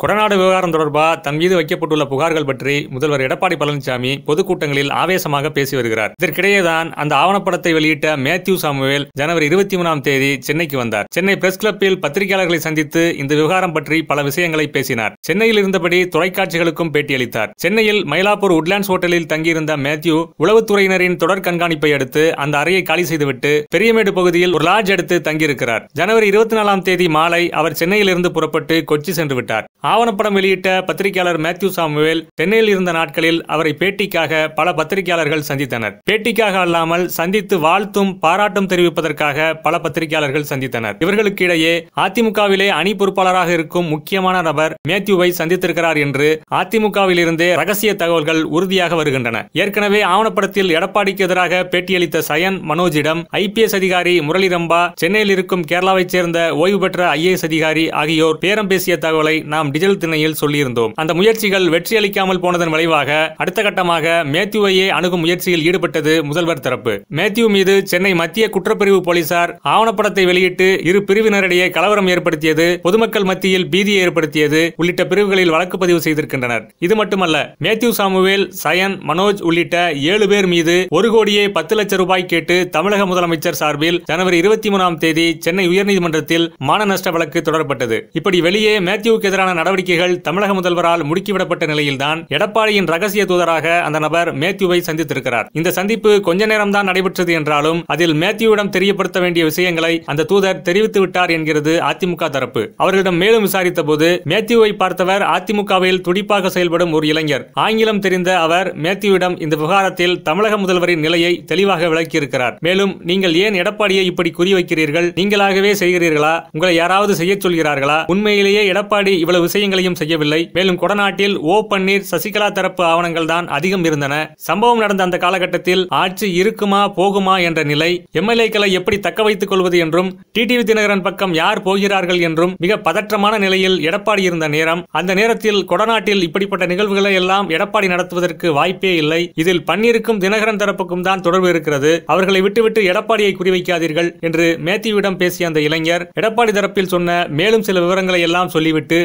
கொடநாடு விவகாரம் தொடர்பாக தம் மீது வைக்கப்பட்டுள்ள புகார்கள் பற்றி முதல்வர் எடப்பாடி பழனிசாமி பொதுக்கூட்டங்களில் ஆவேசமாக பேசி வருகிறார். இதற்கிடையேதான் அந்த ஆவணப்படத்தை வெளியிட்ட மேத்யூ சாமுவேல் ஜனவரி இருபத்தி மூணாம் தேதி சென்னைக்கு வந்தார். சென்னை பிரஸ் கிளப்பில் பத்திரிகையாளர்களை சந்தித்து இந்த விவகாரம் பற்றி பல விஷயங்களை பேசினார். சென்னையில் இருந்தபடி தொலைக்காட்சிகளுக்கும் பேட்டியளித்தார் சென்னையில் மயிலாப்பூர் உட்லாண்ட்ஸ் ஹோட்டலில் தங்கியிருந்த மேத்யூ உளவுத்துறையினரின் தொடர் கண்காணிப்பை அடுத்து அந்த அறையை காலி செய்துவிட்டு பெரியமேடு பகுதியில் ஒரு லாட்ஜ் எடுத்து தங்கியிருக்கிறார். ஜனவரி இருபத்தி நாலாம் தேதி மாலை அவர் சென்னையிலிருந்து புறப்பட்டு கொச்சி சென்று விட்டார். ஆவணப்படம் வெளியிட்ட பத்திரிகையாளர் மேத்யூ சாமுவேல் சென்னையில் இருந்த நாட்களில் அவரை பேட்டிக்காக பல பத்திரிகையாளர்கள் சந்தித்தனர். பேட்டிக்காக அல்லாமல் சந்தித்து வாழ்த்தும் பாராட்டும் தெரிவிப்பதற்காக பல பத்திரிகையாளர்கள் சந்தித்தனர். இவர்களுக்கு இடையே அதிமுகவிலே அணி பொறுப்பாளராக இருக்கும் முக்கியமான நபர் மேத்யூவை சந்தித்திருக்கிறார் என்று அதிமுகவில் இருந்தே ரகசிய தகவல்கள் உறுதியாக வருகின்றன. ஏற்கனவே ஆவணப்படத்தில் எடப்பாடிக்கு எதிராக பேட்டியளித்த சயன் மனோஜிடம் ஐபிஎஸ் அதிகாரி முரளி ரம்பா சென்னையில் இருக்கும் கேரளாவைச் சேர்ந்த ஓய்வு பெற்ற ஐஏஎஸ் அதிகாரி ஆகியோர் பேரம் பேசிய தகவலை நாம் டிஜிட்டல் திணையில் சொல்லியிருந்தோம். அந்த முயற்சிகள் வெற்றியளிக்காமல் போனதன் விளைவாக அடுத்த கட்டமாக மேத்யூவையே அணுகும் முயற்சியில் ஈடுபட்டது முதல்வர் தரப்பு. மேத்யூ மீது சென்னை மத்திய குற்றப்பிரிவு போலீசார் ஆவணப்படத்தை வெளியிட்டு இரு பிரிவினரிடையே கலவரம் ஏற்படுத்தியது பொதுமக்கள் மத்தியில் பீதியை ஏற்படுத்தியது உள்ளிட்ட பிரிவுகளில் வழக்கு பதிவு செய்திருக்கின்றனர். இது மட்டுமல்ல மேத்யூ சாமுவேல் சயன் மனோஜ் உள்ளிட்ட ஏழு பேர் மீது ஒரு கோடியே பத்து லட்சம் ரூபாய் கேட்டு தமிழக முதலமைச்சர் சார்பில் ஜனவரி இருபத்தி மூணாம் தேதி சென்னை உயர்நீதிமன்றத்தில் மான நஷ்ட வழக்கு தொடரப்பட்டது. இப்படி வெளியே மேத்யூவுக்கு எதிரான நடவடிக்கைகள் தமிழக முதல்வரால் முடுக்கிவிடப்பட்ட நிலையில்தான் எடப்பாடியின் ரகசிய தூதராக அந்த நபர் மேத்யூவை சந்தித்திருக்கிறார். இந்த சந்திப்பு கொஞ்ச நேரம்தான் நடைபெற்றது என்றாலும் அதில் மேத்யூவிடம் தெரியப்படுத்த வேண்டிய விஷயங்களை அந்த தூதர் தெரிவித்து விட்டார் என்கிறது அதிமுக தரப்பு. அவர்களிடம் மேலும் விசாரித்த போது மேத்யூவை பார்த்தவர் அதிமுகவில் துடிப்பாக செயல்படும் ஒரு இளைஞர். ஆங்கிலம் தெரிந்த அவர் மேத்யூவிடம் இந்த விவகாரத்தில் தமிழக முதல்வரின் நிலையை தெளிவாக விளக்கியிருக்கிறார். மேலும் நீங்கள் ஏன் எடப்பாடியை இப்படி குறிவைக்கிறீர்கள்? நீங்களாகவே செய்கிறீர்களா? உங்களை யாராவது செய்ய சொல்கிறார்களா? உண்மையிலேயே எடப்பாடி இவ்வளவு விஷயங்களையும் செய்யவில்லை. மேலும் கொடநாட்டில் ஓ பன்னீர் சசிகலா தரப்பு ஆவணங்கள் தான் அதிகம் இருந்தன. சம்பவம் நடந்த அந்த காலகட்டத்தில் ஆட்சி இருக்குமா போகுமா என்ற நிலை எம்எல்ஏக்களை எப்படி தக்க வைத்துக் கொள்வது என்றும் டிடிவி தினகரன் பக்கம் யார் போகிறார்கள் என்றும் மிக பதற்றமான நிலையில் எடப்பாடி இருந்த நேரம். அந்த நேரத்தில் கொடநாட்டில் இப்படிப்பட்ட நிகழ்வுகளை எல்லாம் எடப்பாடி நடத்துவதற்கு வாய்ப்பே இல்லை. இதில் பன்னீருக்கும் தினகரன் தரப்புக்கும் தான் தொடர்பு இருக்கிறது. அவர்களை விட்டுவிட்டு எடப்பாடியை குறிவைக்காதீர்கள் என்று மேத்யூவிடம் பேசிய அந்த இளைஞர் எடப்பாடி தரப்பில் சொன்ன மேலும் சில விவரங்களை எல்லாம் சொல்லிவிட்டு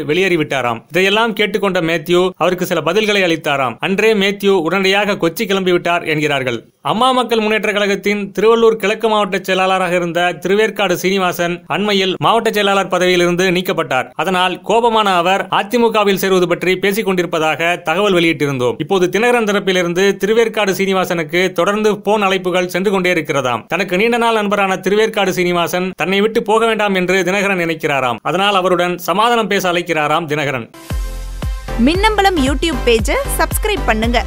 வெளியேறிவிட்டாராம் இதையெல்லாம் கேட்டுக்கொண்ட மேத்யூ அவருக்கு சில பதில்களை அளித்தாராம். அன்றே மேத்யூ உடனடியாக கொச்சி கிளம்பிவிட்டார் என்கிறார்கள். அம்மா மக்கள் முன்னேற்ற கழகத்தின் திருவள்ளூர் கிழக்கு மாவட்ட செயலாளராக இருந்த திருவேற்காடு சீனிவாசன் அண்மையில் மாவட்ட செயலாளர் பதவியிலிருந்து நீக்கப்பட்டார். அதனால் கோபமான அவர் அதிமுகவில் சேருவது பற்றி பேசிக் கொண்டிருப்பதாக தகவல் வெளியிட்டிருந்தோம். இப்போது தினகரன் தரப்பிலிருந்து திருவேற்காடு சீனிவாசனுக்கு தொடர்ந்து போன் அழைப்புகள் சென்று கொண்டே இருக்கிறதாம். தனக்கு நீண்ட நாள் நண்பரான திருவேற்காடு சீனிவாசன் தன்னை விட்டு போக வேண்டாம் என்று தினகரன் நினைக்கிறாராம். அதனால் அவருடன் சமாதானம் பேச அழைக்கிறாராம் தினகரன். மின்னம்பலம் யூடியூப் பேஜை சப்ஸ்கிரைப் பண்ணுங்க.